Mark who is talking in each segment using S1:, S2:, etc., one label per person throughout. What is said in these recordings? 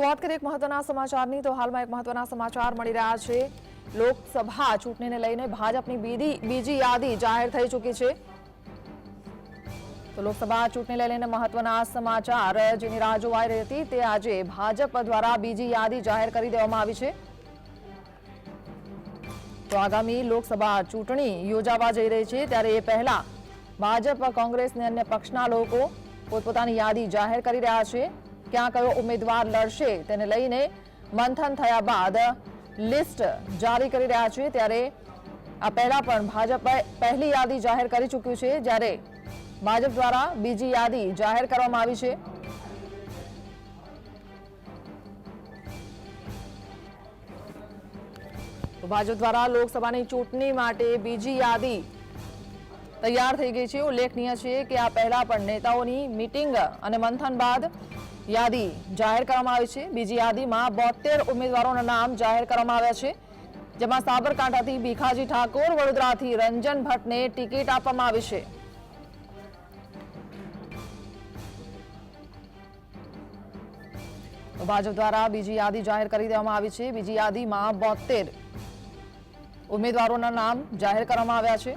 S1: તો વાત કરીએ એક મહત્વના સમાચારની, તો હાલમાં એક મહત્વના સમાચાર મળી રહ્યા છે. લોકસભા ચૂંટણીને લઈને ભાજપની બીજી બીજી યાદી જાહેર થઈ ચૂકી છે. તો લોકસભા ચૂંટણીને લઈને મહત્વના સમાચાર, જેની રાહ જોવાઈ રહી હતી, તે આજે ભાજપ દ્વારા બીજી યાદી જાહેર કરી દેવામાં આવી છે. તો આગામી લોકસભા ચૂંટણી યોજાવા જઈ રહી છે, ત્યારે એ પહેલા ભાજપ, કોંગ્રેસ અને અન્ય પક્ષના લોકો પોતપોતાની યાદી જાહેર કરી રહ્યા છે. ક્યાં કયો ઉમેદવાર લડશે તેને લઈને મંથન થયા બાદ લિસ્ટ જારી કરી રહ્યા છે ત્યારે આ પહેલા પણ ભાજપે પહેલી યાદી જાહેર કરી ચૂક્યું છે. જ્યારે ભાજપ દ્વારા બીજી યાદી જાહેર કરવામાં આવી છે. ભાજપ દ્વારા લોકસભાની ચૂંટણી માટે બીજી યાદી તૈયાર થઈ ગઈ છે. ઉલ્લેખનીય છે કે આ પહેલા પણ નેતાઓની મીટિંગ અને મંથન બાદ યાદી જાહેર કરવામાં આવી છે. બીજી યાદીમાં બોતેર ઉમેદવારોના નામ જાહેર કરવામાં આવ્યા છે. જેમાં સાબરકાંઠાથી ભીખાજી ઠાકોર, વડોદરાથી રંજન ભટ્ટને ટિકિટ આપવામાં આવી છે. ભાજપ દ્વારા બીજી યાદી જાહેર કરી દેવામાં આવી છે. બીજી યાદીમાં બોતેર ઉમેદવારોના નામ જાહેર કરવામાં આવ્યા છે.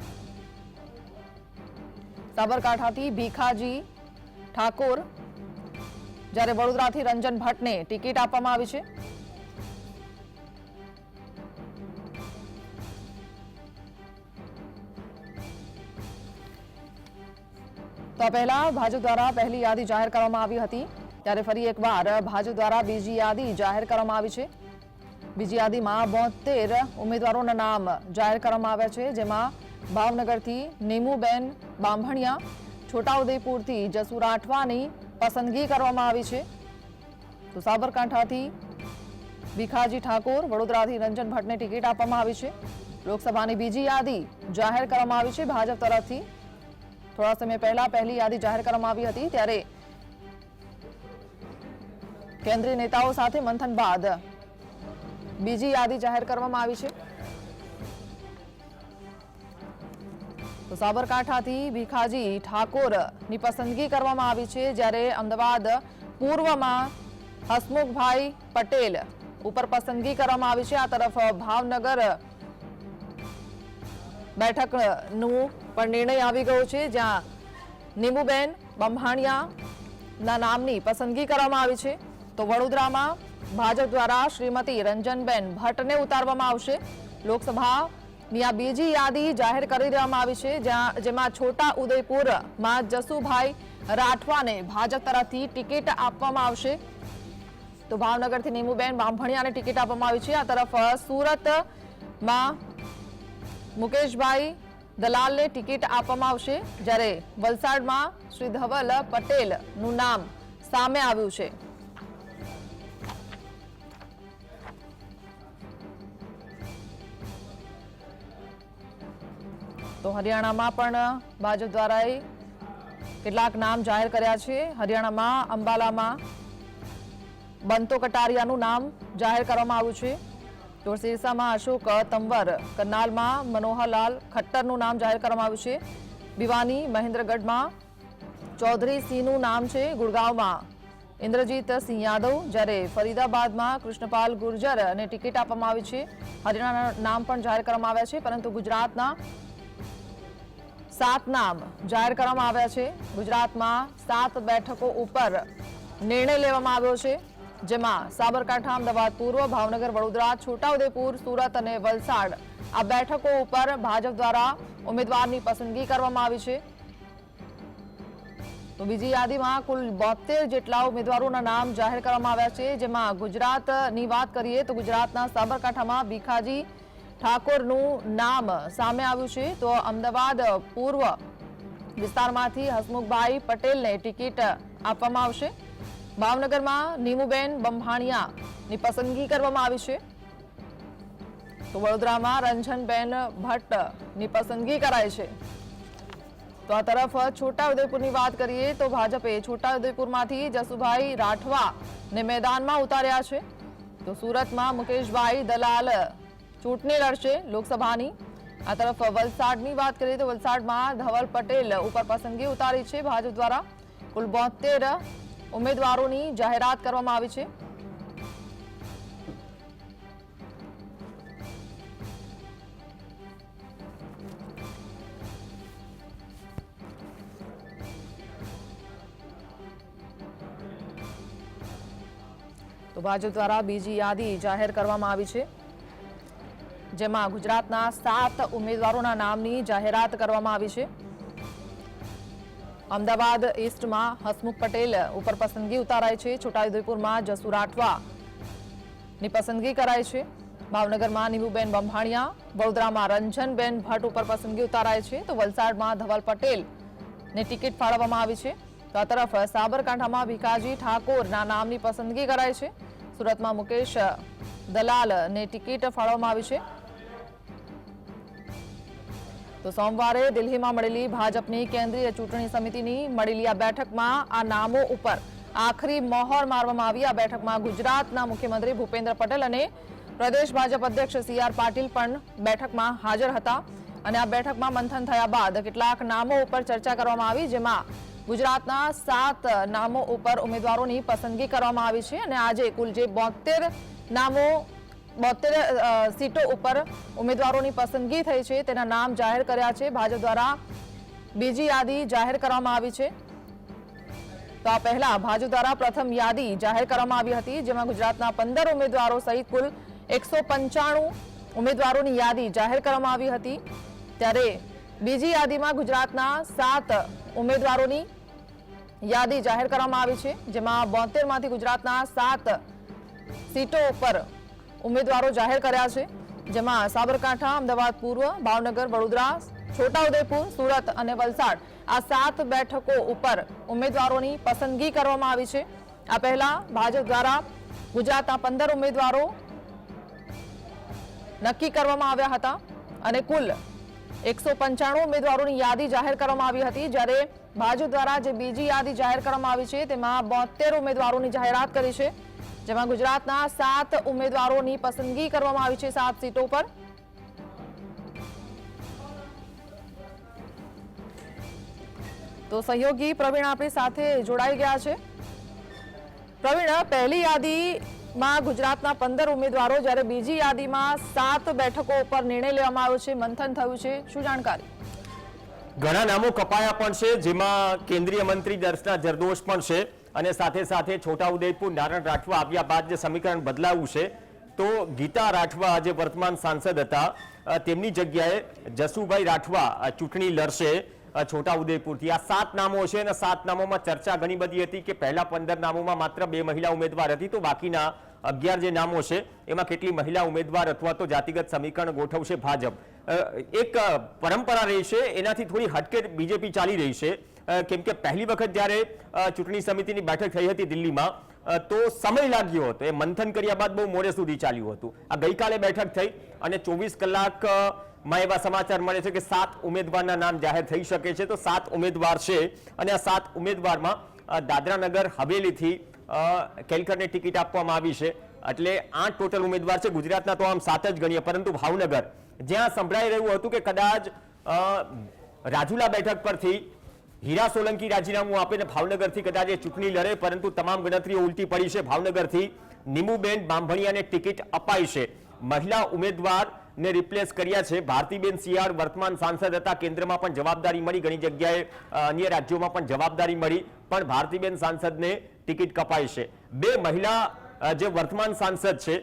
S1: સાબરકાંઠાથી ભીખાજી ઠાકોર જ્યારે વડોદરાથી રંજન ભટ્ટને ટિકિટ આપવામાં આવી છે. તો પહેલા ભાજપ દ્વારા પહેલી યાદી જાહેર કરવામાં આવી હતી. ત્યારે ફરી એકવાર ભાજપ દ્વારા બીજી યાદી જાહેર કરવામાં આવી છે. બીજી યાદીમાં બોતેર ઉમેદવારોના નામ જાહેર કરવામાં આવ્યા છે, જેમાં ભાવનગરથી નીમુબેન બાંભણિયા, છોટાઉદેપુરથી જસુ રાઠવાની પસંદગી કરવામાં આવી છે. તો સાબરકાંઠાથી ભીખાજી ઠાકોર, વડોદરાથી રંજન ભટ્ટને ટિકિટ આપવામાં આવી છે. લોકસભાની બીજી યાદી જાહેર કરવામાં આવી છે ભાજપ તરફથી. થોડા સમય પહેલા પહેલી યાદી જાહેર કરવામાં આવી હતી, ત્યારે કેન્દ્રીય નેતાઓ સાથે મંથન બાદ બીજી યાદી જાહેર કરવામાં આવી છે. તો સાબરકાંઠાથી ભીખાજી ઠાકોરની પસંદગી કરવામાં આવી છે, જ્યારે અમદાવાદ પૂર્વમાં હસમુખભાઈ પટેલ ઉપર પસંદગી કરવામાં આવી છે. આ તરફ ભાવનગર બેઠકનું પણ નિર્ણય આવી ગયો છે, જ્યાં નીમુબેન બંભાણિયાના નામની પસંદગી કરવામાં આવી છે. તો વડોદરામાં ભાજપ દ્વારા શ્રીમતી રંજનબેન ભટ્ટને ઉતારવામાં આવશે. આ બીજી યાદી જાહેર કરી દેવામાં આવી છે જેમાં છોટા ઉદયપુરમાં જસુભાઈ રાઠવાને ભાજપ તરફથી ટિકિટ આપવામાં આવશે. તો ભાવનગરથી નીમુબેન બામભણિયાને ટિકિટ આપવામાં આવી છે. આ તરફ સુરતમાં મુકેશભાઈ દલાલને ટિકિટ આપવામાં આવશે, જ્યારે વલસાડમાં શ્રી ધવલ પટેલનું નામ સામે આવ્યું છે. તો હરિયાણામાં પણ ભાજપ દ્વારા કેટલાક નામ જાહેર કર્યા છે. હરિયાણામાં અંબાલામાં બંતો કટારિયાનું નામ જાહેર કરવામાં આવ્યું છે. તો સિરસામાં અશોક તંવર, કરનાલમાં મનોહરલાલ ખટ્ટરનું નામ જાહેર કરવામાં આવ્યું છે. ભિવાની મહેન્દ્રગઢમાં ચૌધરી સિંહનું નામ છે. ગુડગાંવમાં ઇન્દ્રજીત સિંહ યાદવ, જ્યારે ફરીદાબાદમાં કૃષ્ણપાલ ગુર્જર અને ટિકિટ આપવામાં આવી છે. હરિયાણાના નામ પણ જાહેર કરવામાં આવ્યા છે, પરંતુ ગુજરાતના સાત નામ જાહેર કરવામાં આવ્યા છે. ગુજરાતમાં સાત બેઠકો ઉપર નિર્ણય લેવામાં આવ્યો છે. જેમાં સાબરકાંઠા, અમદાવાદ, પૂર્વ ભાવનગર, વડોદરા, છોટાઉદેપુર, સુરત અને વલસાડ આ બેઠકો ઉપર ભાજપ દ્વારા ઉમેદવારની પસંદગી કરવામાં આવી છે. તો બીજી યાદીમાં કુલ બોતેર જેટલા ઉમેદવારોના નામ જાહેર કરવામાં આવ્યા છે. જેમાં ગુજરાતની વાત કરીએ તો ગુજરાતના સાબરકાંઠામાં ભીખાજી ઠાકોરનું નામ સામે આવ્યું છે, તો અમદાવાદ પૂર્વ વિસ્તારમાંથી હસમુખભાઈ પટેલને ટિકિટ આપવામાં આવશે. ભાવનગરમાં નીમુબેન બંભાણિયાની પસંદગી કરવામાં આવી છે. તો વડોદરામાં રંજનબેન ભટ્ટની પસંદગી કરાય છે. તો આ તરફ છોટાઉદેપુરની વાત કરીએ, તો ભાજપે છોટાઉદેપુરમાંથી જસુભાઈ રાઠવાને મેદાનમાં ઉતાર્યા છે. તો સુરતમાં મુકેશભાઈ દલાલ ચૂંટણી લડશે લોકસભાની. આ તરફ વલસાડની વાત કરીએ તો વલસાડમાં ધવલ પટેલ ઉપર પસંદગી ઉતારી છે ભાજપ દ્વારા. કુલ બોતેર ઉમેદવારોની જાહેરાત કરવામાં આવી છે. તો ભાજપ દ્વારા બીજી યાદી જાહેર કરવામાં આવી છે. જેમાં ગુજરાતના સાત ઉમેદવારોના નામની જાહેરાત કરવામાં આવી છે. અમદાવાદ ઈસ્ટમાં હસમુખ પટેલ ઉપર પસંદગી ઉતારાય છે. છોટાઉદેપુરમાં જસુ રાઠવા પસંદગી કરાય છે. ભાવનગરમાં નીમુબેન બંભાણિયા વડોદરામાં રંજનબેન ભટ્ટ ઉપર પસંદગી ઉતારાય છે. તો વલસાડમાં ધવલ પટેલ ને ટિકિટ ફાળવવામાં આવી છે. તો આ તરફ સાબરકાંઠામાં ભીખાજી ઠાકોરના નામની પસંદગી કરાઈ છે. સુરતમાં મુકેશ દલાલ ને ટિકિટ ફાળવવામાં આવી છે. તો સોમવારે દિલ્હીમાં મળેલી ભાજપની કેન્દ્રીય ચૂંટણી સમિતિની મળેલી આ બેઠકમાં આ નામો ઉપર આખરી મહોર મારવામાં આવી. આ બેઠકમાં ગુજરાતના મુખ્યમંત્રી ભૂપેન્દ્ર પટેલ અને પ્રદેશ ભાજપ અધ્યક્ષ સી આર પાટીલ પણ બેઠકમાં હાજર હતા. અને આ બેઠકમાં મંથન થયા બાદ કેટલાક નામો ઉપર ચર્ચા કરવામાં આવી, જેમાં ગુજરાતના સાત નામો ઉપર ઉમેદવારોની પસંદગી કરવામાં આવી છે. અને આજે કુલ જે બોતેર નામો બોતેર સીટો ઉપર ઉમેદવારોની પસંદગી થઈ છે. તેના નામ જાહેર કર્યા છે. ભાજપ દ્વારા બીજી યાદી જાહેર કરવામાં આવી છે. તો આ પહેલા ભાજપ દ્વારા પ્રથમ યાદી જાહેર કરવામાં આવી હતી, જેમાં ગુજરાતના પંદર ઉમેદવારો સહિત કુલ એકસો ઉમેદવારોની યાદી જાહેર કરવામાં આવી હતી. ત્યારે બીજી યાદીમાં ગુજરાતના સાત ઉમેદવારોની યાદી જાહેર કરવામાં આવી છે, જેમાં બોતેરમાંથી ગુજરાતના સાત સીટો ઉપર ઉમેદવારો જાહેર કર્યા છે, જેમાં સાબરકાંઠા, અમદાવાદ પૂર્વ, ભાવનગર, વડોદરા, છોટાઉદેપુર, સુરત અને વલસાડ આ સાત બેઠકો ઉપર ઉમેદવારોની પસંદગી કરવામાં આવી છે. આ પહેલા ભાજપ દ્વારા ગુજરાતના પંદર ઉમેદવારો નક્કી કરવામાં આવ્યા હતા અને કુલ એકસો પંચાણું ઉમેદવારોની યાદી જાહેર કરવામાં આવી હતી. જ્યારે ભાજપ દ્વારા જે બીજી યાદી જાહેર કરવામાં આવી છે, તેમાં બોતેર ઉમેદવારોની જાહેરાત કરી છે. જેમાં ગુજરાતના સાત ઉમેદવારોની પસંદગી કરવામાં આવી છે સાત સીટો પર. તો સહયોગી પ્રવીણ આપણી સાથે જોડાઈ ગયા છે. પ્રવીણ, પહેલી યાદીમાં ગુજરાતના પંદર ઉમેદવારો, જ્યારે બીજી યાદીમાં સાત બેઠકો ઉપર નિર્ણય લેવામાં આવ્યો છે. મંથન થયું છે. શું જાણકારી?
S2: ઘણા નામો કપાયા પણ છે, જેમાં કેન્દ્રીય મંત્રી દર્શના જરદોશ પણ છે. અને સાથે સાથે છોટાઉદેપુર નારાયણ રાઠવા આવ્યા બાદ જે સમીકરણ બદલાયું છે, તો ગીતા રાઠવા જે વર્તમાન સાંસદ હતા. તેમની જગ્યાએ જસુભાઈ રાઠવા ચૂંટણી લડશે છોટાઉદેપુરથી આ સાત નામો છે અને સાત નામોમાં ચર્ચા ઘણી બધી હતી કે પહેલા પંદર નામોમાં માત્ર બે મહિલા ઉમેદવાર હતી, તો બાકીના અગિયાર જે નામો છે, એમાં કેટલી મહિલા ઉમેદવાર અથવા તો જાતિગત સમીકરણ ગોઠવશે ભાજપ. એક પરંપરા રહી છે, એનાથી થોડી હટકે બીજેપી ચાલી રહી છે. કેમ કે પહેલી વખત જ્યારે ચૂંટણી સમિતિની બેઠક થઈ હતી દિલ્હીમાં તો સમય લાગ્યો હતો. એ મંથન કર્યા બાદ બહુ મોડે સુધી ચાલ્યું હતું. આ ગઈકાલે બેઠક થઈ અને ચોવીસ કલાકમાં એવા સમાચાર મળે છે કે સાત ઉમેદવારના નામ જાહેર થઈ શકે છે. તો સાત ઉમેદવાર છે અને આ સાત ઉમેદવારમાં દાદરાનગર, હવેલીથી કેલકરને ટિકિટ આપવામાં આવી છે. એટલે આઠ ટોટલ ઉમેદવાર છે. ગુજરાતના તો આમ સાત જ ગણીએ, પરંતુ ભાવનગર જ્યાં સંભળાઈ રહ્યું હતું કે કદાચ રાજુલા બેઠક પરથી હીરા સોલંકી રાજીનામું આપીને ભાવનગરથી કદાચ એ ચૂંટણી લડે, પરંતુ તમામ ગણતરીઓ ઉલટી પડી છે. ભાવનગરથી નીમુબેન બાંભણિયાને ટિકિટ અપાઈ છે. મહિલા ઉમેદવારને રિપ્લેસ કર્યા છે. ભારતીબેન શિયાળ વર્તમાન સાંસદ હતા. કેન્દ્રમાં પણ જવાબદારી મળી. ઘણી જગ્યાએ અન્ય રાજ્યોમાં પણ જવાબદારી મળી. પણ ભારતીબેન સાંસદને ટિકિટ કપાઈ છે. બે મહિલા જે વર્તમાન સાંસદ છે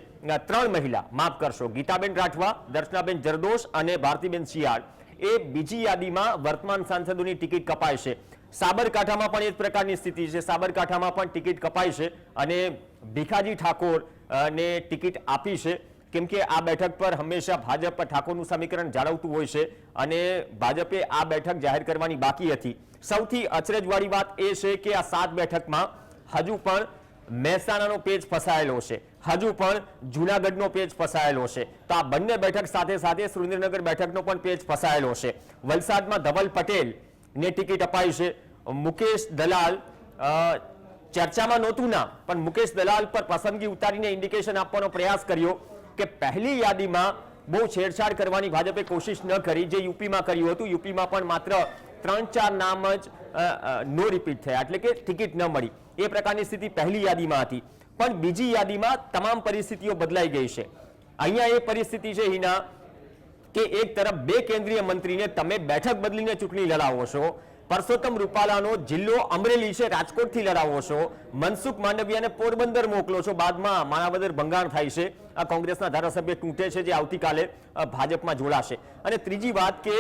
S2: ત્રણ મહિલા, માફ કરશો, ગીતાબેન રાઠવા, દર્શનાબેન જરદોશ અને ભારતીબેન શિયાળ. એ બીજી યાદીમાં વર્તમાન સાંસદોની ટિકિટ કપાય છે. સાબરકાંઠામાં પણ એ જ પ્રકારની સ્થિતિ છે. સાબરકાંઠામાં પણ ટિકિટ કપાય છે અને ભીખાજી ઠાકોર ને ટિકિટ આપી છે. કેમ કે આ બેઠક પર હંમેશા ભાજપ ઠાકોરનું સમીકરણ જાળવતું હોય છે અને ભાજપે આ બેઠક જાહેર કરવાની બાકી હતી. સૌથી અચરજવાળી વાત એ છે કે આ સાત બેઠકમાં હજુ પણ મહેસાણાનો પેજ ફસાયેલો છે. હજુ પણ જુનાગઢનો પેજ ફસાયેલો છે. તો આ બંને બેઠક સાથે સાથે સુરેન્દ્રનગર બેઠકનો પણ પેજ ફસાયેલો છે. વલસાડમાં ધવલ પટેલ ને ટિકિટ અપાઈ છે. મુકેશ દલાલ ચર્ચામાં નહોતું ના, પણ મુકેશ દલાલ પર પસંદગી ઉતારીને ઇન્ડિકેશન આપવાનો પ્રયાસ કર્યો કે પહેલી યાદીમાં બહુ છેડછાડ કરવાની ભાજપે કોશિશ ન કરી, જે યુપીમાં કર્યું હતું. યુપીમાં પણ માત્ર ત્રણ ચાર નામ જ નો રિપીટ થયા. એટલે કે ટિકિટ ન મળી. એ પ્રકારની સ્થિતિ પહેલી યાદીમાં હતી. પણ બીજી યાદીમાં તમામ પરિસ્થિતિઓ બદલાઈ ગઈ છે. અહીંયા એ પરિસ્થિતિ છે, હિના, કે એક તરફ બે કેન્દ્રીય મંત્રીને તમે બેઠક બદલીને ચૂંટણી લડાવો છો, પરસોત્તમ રૂપાલાનો જિલ્લો અમરેલી છે, રાજકોટથી લડાવો છો, મનસુખ માંડવિયાને પોરબંદર મોકલો છો, બાદમાં માણાવદર ભંગાણ થાય છે, આ કોંગ્રેસના ધારાસભ્ય તૂટે છે, જે આવતીકાલે ભાજપમાં જોડાશે. અને ત્રીજી વાત કે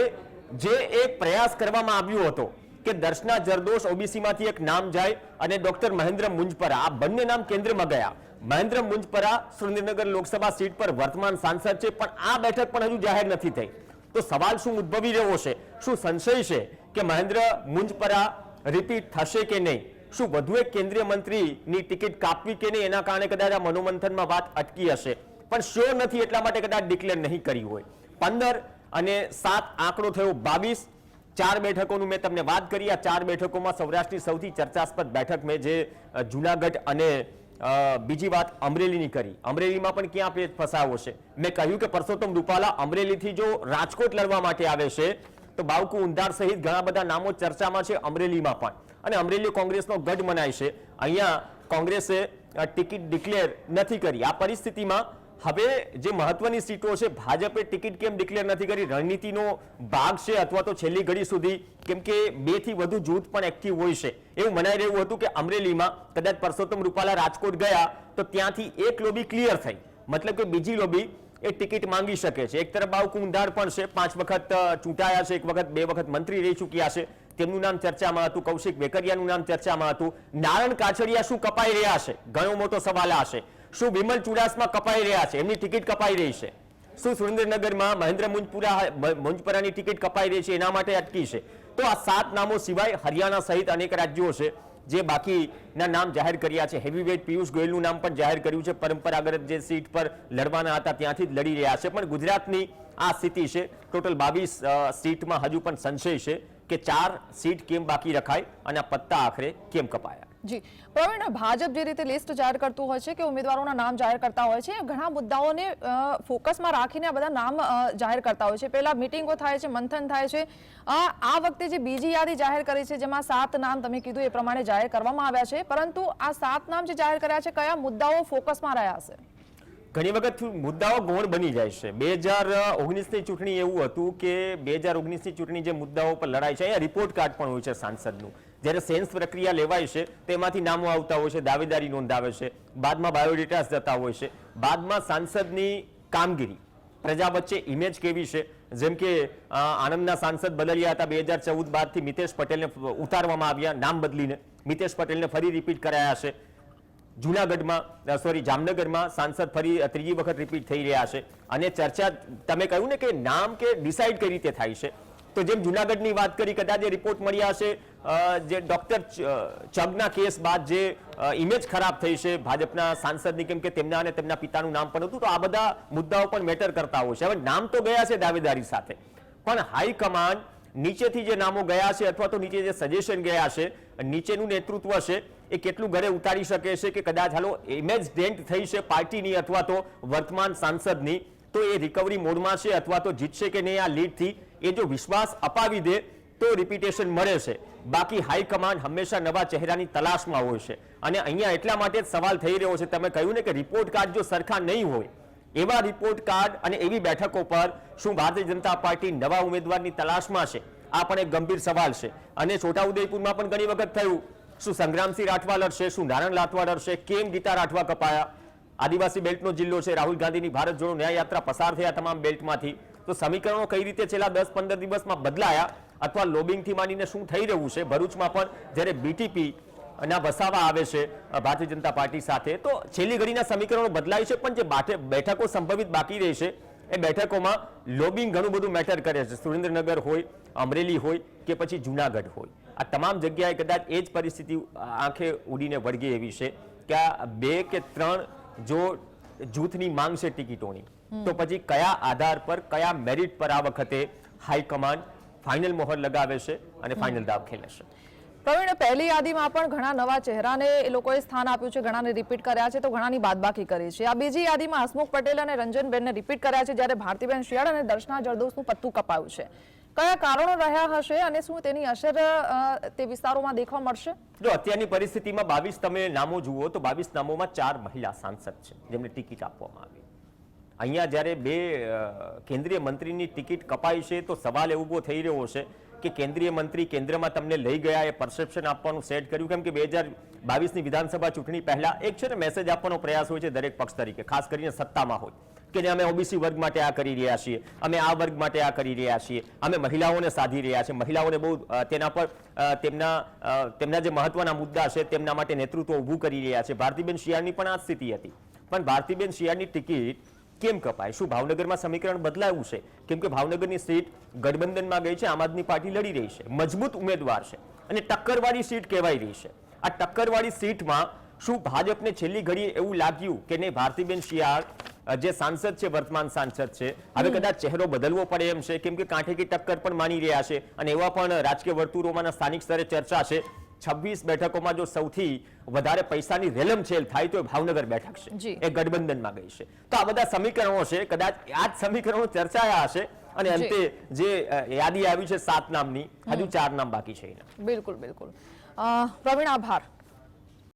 S2: જે એક પ્રયાસ કરવામાં આવ્યો હતો કે દર્શના જરદોશ ઓબીસીમાંથી એક નામ જાય અને ડોક્ટર મહેન્દ્ર મુંજપરા, આ બંને નામ કેન્દ્રમાં ગયા. મહેન્દ્ર મુંજપરા સુરેન્દ્રનગર લોકસભા સીટ પર વર્તમાન સાંસદ છે, પણ આ બેઠક પણ હજુ જાહેર નથી થઈ. તો સવાલ શું ઉદ્ભવી રહ્યો છે? શું સંશય છે કે મહેન્દ્ર મુંજપરા રિપીટ થશે કે નહીં? શું વધુ એક કેન્દ્રીય મંત્રીની ટિકિટ કાપવી કે નહીં, એના કારણે કદાચ આ મનોમંથનમાં વાત અટકી હશે? પણ શ્યોર નથી એટલા માટે કદાચ ડિક્લેર નહીં કરી હોય. પંદર અને સાત આંકડો થયો બાવીસ ચાર બેઠકોનું મેં તમને વાત કરી. આ ચાર બેઠકોમાં સૌરાષ્ટ્રની સૌથી ચર્ચાસ્પદ બેઠક મેં જે જુનાગઢ અને બીજી વાત અમરેલીની કરી. અમરેલીમાં પણ ક્યાં પેજ ફસાવો છે? મેં કહ્યું કે પરસોત્તમ રૂપાલા અમરેલીથી જો રાજકોટ લડવા માટે આવે છે, તો બાવકુ ઉંધાર સહિત ઘણા બધા નામો ચર્ચામાં છે અમરેલીમાં પણ. અને અમરેલી કોંગ્રેસનો ગઢ મનાય છે. અહીંયા કોંગ્રેસે ટિકિટ ડિક્લેર નથી કરી. આ પરિસ્થિતિમાં હવે જે મહત્વની સીટો છે, ભાજપે ટિકિટ કેમ ડિક્લેર નથી કરી? રણનીતિનો ભાગ છે અથવા તો છેલ્લી ઘડી સુધી, કેમ કે બેથી વધુ જૂથ પણ એક્ટિવ હોય છે. એવું મનાઈ રહ્યું હતું કે અમરેલીમાં કદાચ પરસોત્તમ રૂપાલા રાજકોટ ગયા, તો ત્યાંથી એક લોબી ક્લિયર થઈ. મતલબ કે બીજી લોબી એ ટિકિટ માંગી શકે છે. એક તરફ બાવ કુંધાર પણ છે, પાંચ વખત ચૂંટાયા છે, એક વખત, બે વખત મંત્રી રહી ચૂક્યા છે. તેમનું નામ ચર્ચામાં હતું, કૌશિક વેકરિયાનું નામ ચર્ચામાં હતું. નારણ કાછડિયા શું કપાઈ રહ્યા છે? ઘણો મોટો સવાલ આ છે. શું વિમલ ચુડાસમા કપાઈ રહ્યા છે? એમની ટિકિટ કપાઈ રહી છે. શું સુરેન્દ્રનગરમાં મહેન્દ્ર મુંજપુરા મુંજપરાની ટિકિટ કપાઈ રહી છે? એના માટે અટકી છે. તો આ સાત નામો સિવાય હરિયાણા સહિત અનેક રાજ્યો છે, જે બાકીના નામ જાહેર કર્યા છે. હેવીવેટ પિયુષ ગોયલનું નામ પણ જાહેર કર્યું છે. પરંપરાગત જે સીટ પર લડવાના હતા, ત્યાંથી જ લડી રહ્યા છે. પણ ગુજરાતની આ સ્થિતિ છે, ટોટલ બાવીસ સીટમાં હજુ પણ સંશય છે કે ચાર સીટ કેમ બાકી રખાય અને પત્તા આખરે કેમ કપાયા?
S1: જી. પ્રવીણ, ભાજપ જે રીતે લિસ્ટ જાહેર કરતું હોય છે કે ઉમેદવારોના નામ જાહેર કરતા હોય છે ઘણા મુદ્દાઓને ફોકસમાં રાખીને આ બધા નામ જાહેર કરતા હોય છે. પહેલા મિટિંગો થાય છે, મંથન થાય છે. આ વખતે જે બીજી યાદી જાહેર કરી છે, જેમાં સાત નામ તમે કીધું, એ પ્રમાણે જાહેર કરવામાં આવ્યા છે. પરંતુ આ સાત નામ જે જાહેર કર્યા છે, કયા મુદ્દાઓ ફોકસમાં રહ્યા છે
S2: ઘણી વખત મુદ્દાઓ ગૌણ બની જાય છે. બે હજાર ઓગણીસની ચૂંટણી એવું હતું કે બે હજાર ઓગણીસની ચૂંટણી જે મુદ્દાઓ પર લડાય છે, અહીંયા રિપોર્ટ કાર્ડ પણ હોય છે સાંસદનું. જ્યારે સેન્સ પ્રક્રિયા લેવાય છે, તેમાંથી નામો આવતા હોય છે, દાવેદારી નોંધાવે છે, બાદમાં બાયોડેટાસ જતા હોય છે, બાદમાં સાંસદની કામગીરી. પ્રજા વચ્ચે ઇમેજ કેવી છે? જેમ કે આણંદના સાંસદ બદલ્યા હતા બે હજાર ચૌદ બાદથી મિતેશ પટેલને ઉતારવામાં આવ્યા, નામ બદલીને. મિતેશ પટેલને ફરી રિપીટ કરાયા છે. જુનાગઢમાં સોરી જામનગરમાં સાંસદ ફરી ત્રીજી વખત રિપીટ થઈ રહ્યા છે. અને ચર્ચા, તમે કહ્યું ને કે નામ કે ડિસાઇડ કઈ રીતે થાય છે? તો જેમ જુનાગઢની વાત કરી કદાચ એ રિપોર્ટ મળ્યા અ, જે ડોક્ટર ચગના કેસ બાદ જે ઇમેજ ખરાબ થઈ છે ભાજપના સાંસદની કેમ કે તેમના અને તેમના પિતાનું નામ પણ હતું તો આ બધા મુદ્દાઓ પણ મેટર કરતા હોય છે. હવે નામ તો ગયા છે દાવેદારી સાથે. પણ હાઈકમાન્ડ નીચેથી જે નામો ગયા છે અથવા તો નીચે જે સજેશન ગયા છે નીચેનું નેતૃત્વ છે એ કેટલું ઘરે ઉતારી શકે છે કે કદાચ હાલો ઇમેજ ડેન્ટ થઈ છે પાર્ટીની અથવા તો વર્તમાન સાંસદની તો એ રિકવરી મોડમાં છે અથવા તો જીતશે કે નહીં આ લીડથી એ જો વિશ્વાસ અપાવી દે, તો રિપીટેશન મળે છે. બાકી હાઈકમાન્ડ હંમેશા નવા ચહેરાની તલાશમાં હોય છે. અને અહીંયા એટલા માટે જ સવાલ થઈ રહ્યો છે, તમે કહ્યું ને કે રિપોર્ટ કાર્ડ જો સરખા નહીં હોય, એવા રિપોર્ટ કાર્ડ અને એવી બેઠકો પર શું ભારતીય જનતા પાર્ટી નવા ઉમેદવારની તલાશમાં છે? આ પણ એક ગંભીર સવાલ છે. અને છોટાઉદેપુરમાં પણ ઘણી વખત થયું. શું સંગ્રામસિંહ રાઠવા લડશે શું નારાયણ લાઠવા લડશે કેમ ગીતા રાઠવા કપાયા? આદિવાસી બેલ્ટનો જિલ્લો છે. રાહુલ ગાંધીની ભારત જોડો ન્યાય યાત્રા પસાર થયા તમામ બેલ્ટમાંથી. તો સમીકરણો કઈ રીતે છેલ્લા દસ પંદર દિવસમાં બદલાયા? અથવા લોબિંગથી માંડીને શું થઈ રહ્યું છે? ભરૂચમાં પણ જ્યારે બીટીપી ના વસાવા આવે છે ભારતીય જનતા પાર્ટી સાથે, તો છેલ્લી ઘડીના સમીકરણો બદલાય છે, પણ જે બેઠકો સંભવિત બાકી રહી છે, એ બેઠકોમાં લોબિંગ ઘણું બધું મેટર કરે છે. સુરેન્દ્રનગર હોય, અમરેલી હોય કે પછી જુનાગઢ હોય. આ તમામ જગ્યાએ કદાચ એ જ પરિસ્થિતિ આંખે ઉડીને વળગે એવી છે કે આ બે કે ત્રણ જો જૂથની માંગ છે ટિકિટોની તો પછી કયા આધાર પર કયા મેરિટ પર આ વખતે હાઈકમાન્ડ ફાઇનલ મોહર લગાવે છે અને ફાઇનલ દાવ ખેલે છે?
S1: પ્રવીણ પહેલી યાદીમાં પણ ઘણા નવા ચહેરાને એ લોકોએ સ્થાન આપ્યું છે ઘણાને રિપીટ કર્યા છે તો ઘણાની બાદબાકી કરી છે. આ બીજી યાદીમાં હસમુખ પટેલ અને રંજનબેનને રિપીટ કર્યા છે જ્યારે ભારતીબેન શિયાળ અને દર્શના જરદોસનું પત્તું કપાયું છે. કયા કારણો રહ્યા હશે અને શું તેની અસર તે વિસ્તારોમાં દેખવા મળશે?
S2: જો અત્યારની પરિસ્થિતિમાં બાવીસ તમે નામો જુઓ તો બાવીસ નામોમાં ચાર મહિલા સાંસદ છે જેમને ટિકિટ આપવામાં આવી. અહીંયા જ્યારે બે કેન્દ્રીય મંત્રીની ટિકિટ કપાઈ છે, તો સવાલ એ થઈ રહ્યો છે કે કેન્દ્રીય મંત્રી કેન્દ્રમાં તમને લઈ ગયા એ પરસેપ્શન આપવાનું સેટ કર્યું? કેમ કે બે હજાર બાવીસની વિધાનસભા ચૂંટણી પહેલા એક છે ને મેસેજ આપવાનો પ્રયાસ હોય છે દરેક પક્ષ તરીકે, ખાસ કરીને સત્તામાં હોય કે જે અમે ઓબીસી વર્ગ માટે આ કરી રહ્યા છીએ, અમે આ વર્ગ માટે આ કરી રહ્યા છીએ, અમે મહિલાઓને સાધી રહ્યા છીએ. મહિલાઓને બહુ તેના પર તેમના તેમના જે મહત્વના મુદ્દા છે તેમના માટે નેતૃત્વ ઊભું કરી રહ્યા છે. ભારતીબેન શિયાળની પણ આ સ્થિતિ હતી. પણ ભારતીબેન શિયાળની ટિકિટ કેમ કપાય? શું ભાવનગરમાં સમીકરણ બદલાયું છે? કેમ કે ભાવનગરની સીટ ગઠબંધનમાં ગઈ છે આમ આદમી પાર્ટી લડી રહી છે મજબૂત ઉમેદવાર છે અને ટક્કરવાળી સીટ કહેવાઈ રહી છે. આ ટક્કરવાળી સીટમાં શું ભાજપને છેલ્લી ઘડીએ એવું લાગ્યું કે નહીં? ભારતીબેન શિયાળ જે સાંસદ છે વર્તમાન સાંસદ છે હવે કદાચ ચહેરો બદલવો પડે એમ છે કેમ કે કાંઠે કી ટક્કર પણ માની રહ્યા છે અને એવા પણ રાજકીય વર્તુળોમાં સ્થાનિક સ્તરે ચર્ચા છે. છવ્વીસ બેઠકોમાં જો સૌથી વધારે પૈસાની રેલમછેલ થાય તો એ ભાવનગર બેઠક છે. એ ગઠબંધનમાં ગઈ છે. તો આ બધા સમીકરણો છે કદાચ આ જ સમીકરણો ચર્ચાયા હશે અને અંતે જે યાદી આવી છે સાત નામની હજુ ચાર નામ બાકી છે
S1: બિલકુલ બિલકુલ. પ્રવીણ આભાર.